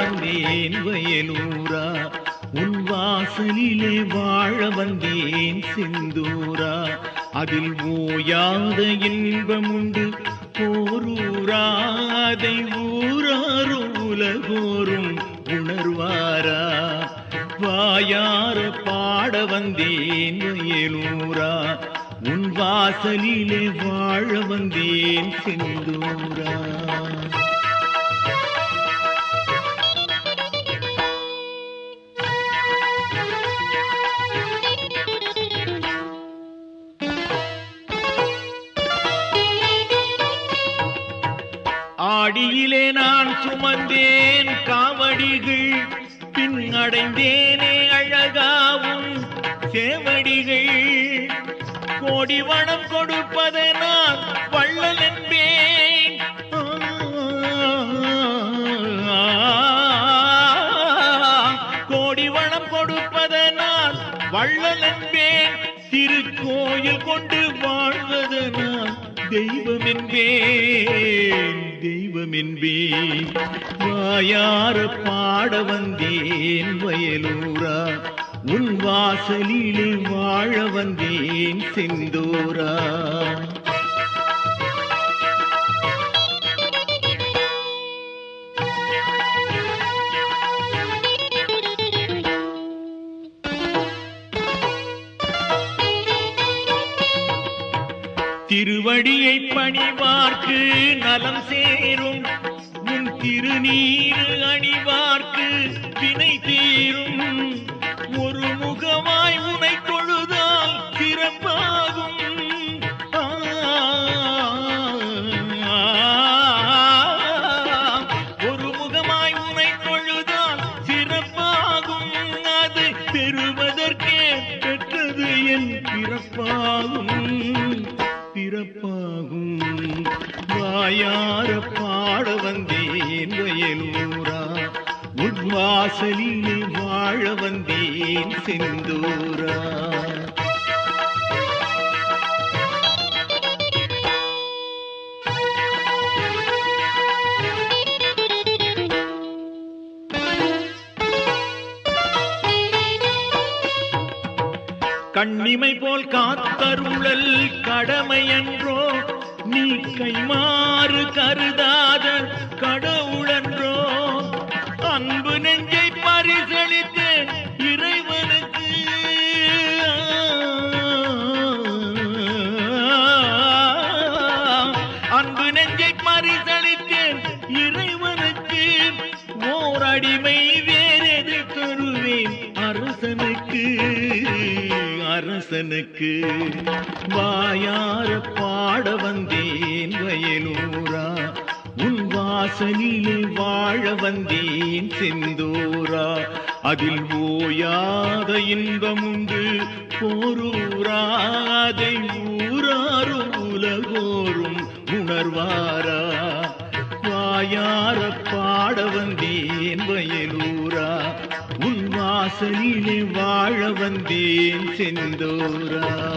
வந்தேன் வயலூரா. உன் வாசலிலே வாழ வந்தேன் செந்தூரா. அதில் ஓயாத இன்பமுண்டு போரூரா. அதை ஊராரும் உலகோரும் உணர்வாரா. வாயார பாட வந்தேன் வயலூரா. உன் வாசலிலே வாழ வந்தேன் செந்தூரா. மடியிலே நான் சுமந்தேன் காவடிகள். பின் அடைந்தேனே அழகாவும் சேவடிகள். கோடி வனம் கொடுப்பதை நான் வள்ளல் என்பேன். கோடி வனம் கொடுப்பதை நான் வள்ளல் என்பேன். திருக்கோயில் கொண்டு வாழ்வதை நான் தெய்வம் என்பேன். தெய்வம் வாயார பாட வந்தேன் வயலூரா. உன் வாசலிலே வாழ வந்தேன் செந்தூரா. திருவடியை பணிவார்க்கு நலம் சேரும். உன் திருநீர் அணிவார்க்கு வினை தே வாயார பாட வந்தேன் வயலூரா உன் வாசலிலே வாழ வந்தேன் செந்தூரா கண்ணிமை போல் காத்தருளல் கடமை என்றோ நீ கைமாறு கருதாத கடவுளன்றோ அன்பு நெஞ்சை பரிசளித்த இறைவனுக்கு. அன்பு நெஞ்சை பரிசளித்தேன் இறைவனுக்கு. ஓர் அடிமை வேறெது தருவேன் அரசனுக்கு அரசனுக்கு. வாயாரப்பா பாட வந்தேன் வயலூரா. உன் வாசலிலே வாழ வந்தேன் செந்தூரா. அதில் ஓயாத இன்பம் உண்டு போரூரா ஊராரும் உலகோரும் உணர்வாரா. வாயார பாட வந்தேன் வயலூரா. உன் வாசலிலே வாழ வந்தேன் செந்தூரா.